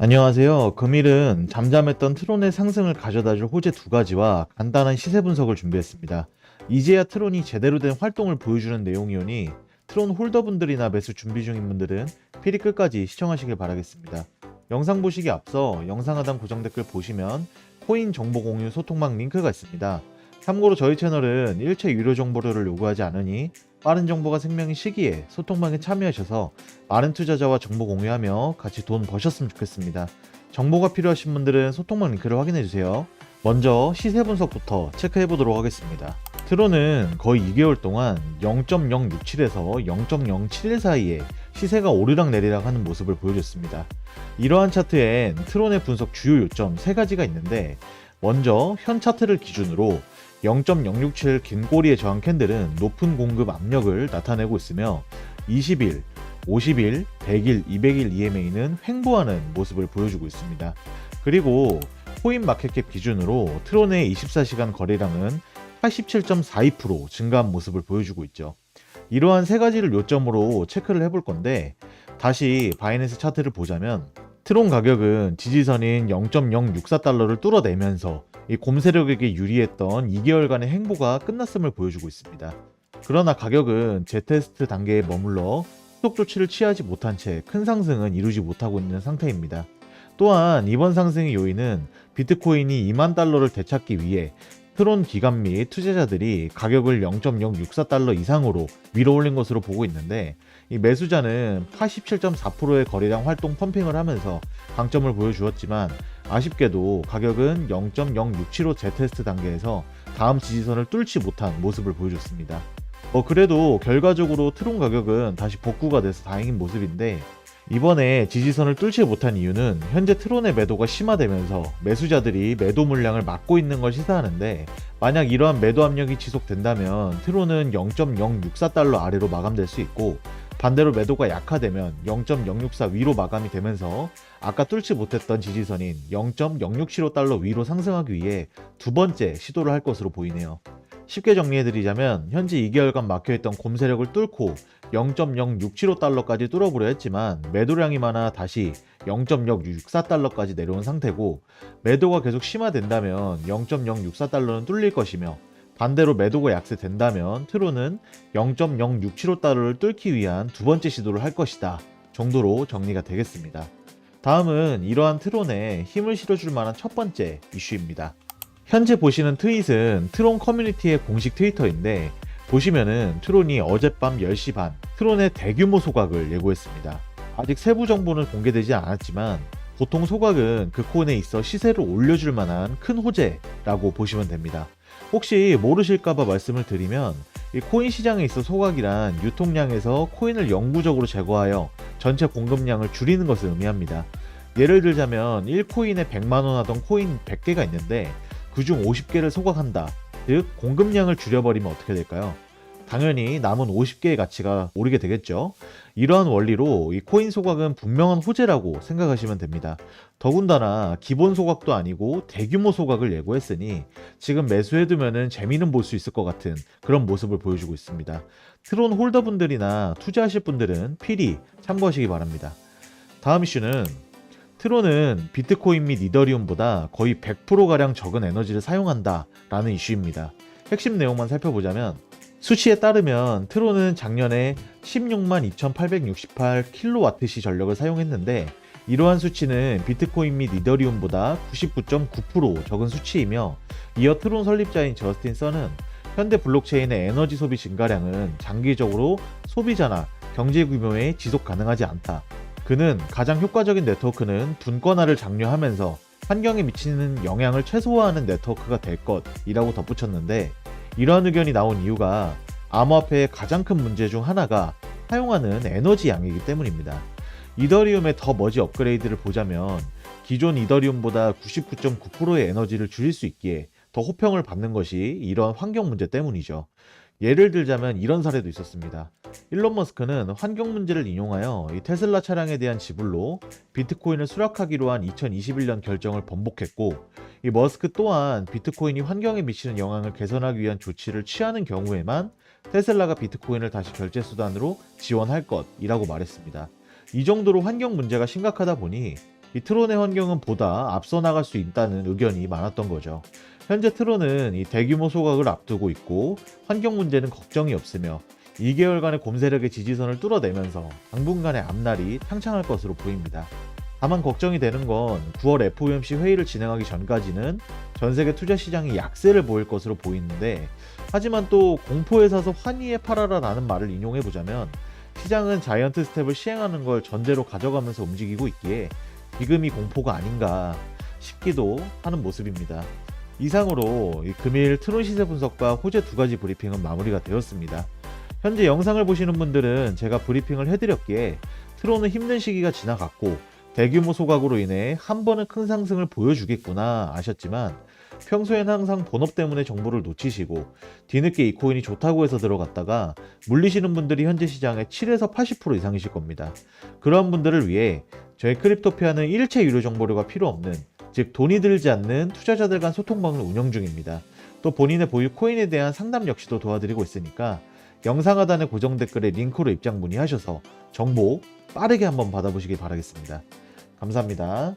안녕하세요. 금일은 잠잠했던 트론의 상승을 가져다줄 호재 두 가지와 간단한 시세 분석을 준비했습니다. 이제야 트론이 제대로 된 활동을 보여주는 내용이오니 트론 홀더분들이나 매수 준비 중인 분들은 필히 끝까지 시청하시길 바라겠습니다. 영상 보시기 앞서 영상 하단 고정 댓글 보시면 코인 정보 공유 소통망 링크가 있습니다. 참고로 저희 채널은 일체 유료 정보를 요구하지 않으니 빠른 정보가 생명인 시기에 소통방에 참여하셔서 많은 투자자와 정보 공유하며 같이 돈 버셨으면 좋겠습니다. 정보가 필요하신 분들은 소통방 링크를 확인해 주세요. 먼저 시세 분석부터 체크해 보도록 하겠습니다. 트론은 거의 2개월 동안 0.067에서 0.071 사이에 시세가 오르락 내리락 하는 모습을 보여줬습니다. 이러한 차트엔 트론의 분석 주요 요점 3가지가 있는데 먼저 현 차트를 기준으로 0.067 긴 꼬리의 저항 캔들은 높은 공급 압력을 나타내고 있으며 20일, 50일, 100일, 200일 EMA는 횡보하는 모습을 보여주고 있습니다. 그리고 코인 마켓캡 기준으로 트론의 24시간 거래량은 87.42% 증가한 모습을 보여주고 있죠. 이러한 세 가지를 요점으로 체크를 해볼 건데 다시 바이낸스 차트를 보자면 트론 가격은 지지선인 0.064달러를 뚫어내면서 이 곰세력에게 유리했던 2개월간의 행보가 끝났음을 보여주고 있습니다. 그러나 가격은 재테스트 단계에 머물러 후속 조치를 취하지 못한 채 큰 상승은 이루지 못하고 있는 상태입니다. 또한 이번 상승의 요인은 비트코인이 2만 달러를 되찾기 위해 트론 기관 및 투자자들이 가격을 0.064달러 이상으로 밀어 올린 것으로 보고 있는데 이 매수자는 87.4%의 거래량 활동 펌핑을 하면서 강점을 보여주었지만 아쉽게도 가격은 0.0675 재테스트 단계에서 다음 지지선을 뚫지 못한 모습을 보여줬습니다. 어, 그래도 결과적으로 트론 가격은 다시 복구가 돼서 다행인 모습인데 이번에 지지선을 뚫지 못한 이유는 현재 트론의 매도가 심화되면서 매수자들이 매도 물량을 막고 있는 걸 시사하는데 만약 이러한 매도 압력이 지속된다면 트론은 0.064달러 아래로 마감될 수 있고 반대로 매도가 약화되면 0.064 위로 마감이 되면서 아까 뚫지 못했던 지지선인 0.0675달러 위로 상승하기 위해 두 번째 시도를 할 것으로 보이네요. 쉽게 정리해드리자면 현재 2개월간 막혀있던 곰세력을 뚫고 0.0675달러까지 뚫어보려 했지만 매도량이 많아 다시 0.064달러까지 내려온 상태고 매도가 계속 심화된다면 0.064달러는 뚫릴 것이며 반대로 매도가 약세된다면 트론은 0.0675달러를 뚫기 위한 두 번째 시도를 할 것이다 정도로 정리가 되겠습니다. 다음은 이러한 트론에 힘을 실어줄 만한 첫 번째 이슈입니다. 현재 보시는 트윗은 트론 커뮤니티의 공식 트위터인데 보시면은 트론이 어젯밤 10시 반 트론의 대규모 소각을 예고했습니다. 아직 세부 정보는 공개되지 않았지만 보통 소각은 그 코인에 있어 시세를 올려줄 만한 큰 호재라고 보시면 됩니다. 혹시 모르실까봐 말씀을 드리면 이 코인 시장에 있어 소각이란 유통량에서 코인을 영구적으로 제거하여 전체 공급량을 줄이는 것을 의미합니다. 예를 들자면 1코인에 100만원 하던 코인 100개가 있는데 그중 50개를 소각한다. 즉 공급량을 줄여버리면 어떻게 될까요? 당연히 남은 50개의 가치가 오르게 되겠죠. 이러한 원리로 이 코인 소각은 분명한 호재라고 생각하시면 됩니다. 더군다나 기본 소각도 아니고 대규모 소각을 예고했으니 지금 매수해두면은 재미는 볼 수 있을 것 같은 그런 모습을 보여주고 있습니다. 트론 홀더분들이나 투자하실 분들은 필히 참고하시기 바랍니다. 다음 이슈는 트론은 비트코인 및 이더리움보다 거의 100%가량 적은 에너지를 사용한다 라는 이슈입니다. 핵심 내용만 살펴보자면 수치에 따르면 트론은 작년에 16만 2868kWh 전력을 사용했는데 이러한 수치는 비트코인 및 이더리움보다 99.9% 적은 수치이며 이어 트론 설립자인 저스틴 선은 현대 블록체인의 에너지 소비 증가량은 장기적으로 소비자나 경제 규모에 지속 가능하지 않다. 그는 가장 효과적인 네트워크는 분권화를 장려하면서 환경에 미치는 영향을 최소화하는 네트워크가 될 것이라고 덧붙였는데 이러한 의견이 나온 이유가 암호화폐의 가장 큰 문제 중 하나가 사용하는 에너지 양이기 때문입니다. 이더리움의 더 머지 업그레이드를 보자면 기존 이더리움보다 99.9%의 에너지를 줄일 수 있기에 더 호평을 받는 것이 이러한 환경 문제 때문이죠. 예를 들자면 이런 사례도 있었습니다. 일론 머스크는 환경 문제를 인용하여 이 테슬라 차량에 대한 지불로 비트코인을 수락하기로 한 2021년 결정을 번복했고 이 머스크 또한 비트코인이 환경에 미치는 영향을 개선하기 위한 조치를 취하는 경우에만 테슬라가 비트코인을 다시 결제 수단으로 지원할 것이라고 말했습니다. 이 정도로 환경 문제가 심각하다 보니 이 트론의 환경은 보다 앞서 나갈 수 있다는 의견이 많았던 거죠. 현재 트론은 이 대규모 소각을 앞두고 있고 환경 문제는 걱정이 없으며 2개월간의 곰세력의 지지선을 뚫어내면서 당분간의 앞날이 탕창할 것으로 보입니다. 다만 걱정이 되는 건 9월 FOMC 회의를 진행하기 전까지는 전 세계 투자 시장이 약세를 보일 것으로 보이는데 하지만 또 공포에 사서 환희에 팔아라라는 말을 인용해 보자면 시장은 자이언트 스텝을 시행하는 걸 전제로 가져가면서 움직이고 있기에 지금이 공포가 아닌가 싶기도 하는 모습입니다. 이상으로 이 금일 트론 시세 분석과 호재 두 가지 브리핑은 마무리가 되었습니다. 현재 영상을 보시는 분들은 제가 브리핑을 해드렸기에 트론은 힘든 시기가 지나갔고 대규모 소각으로 인해 한 번은 큰 상승을 보여주겠구나 아셨지만 평소엔 항상 본업 때문에 정보를 놓치시고 뒤늦게 이 코인이 좋다고 해서 들어갔다가 물리시는 분들이 현재 시장의 7에서 80% 이상이실 겁니다. 그런 분들을 위해 저희 크립토피아는 일체 유료 정보료가 필요 없는 즉 돈이 들지 않는 투자자들 간 소통방을 운영 중입니다. 또 본인의 보유 코인에 대한 상담 역시도 도와드리고 있으니까 영상 하단의 고정 댓글에 링크로 입장 문의하셔서 정보 빠르게 한번 받아보시기 바라겠습니다. 감사합니다.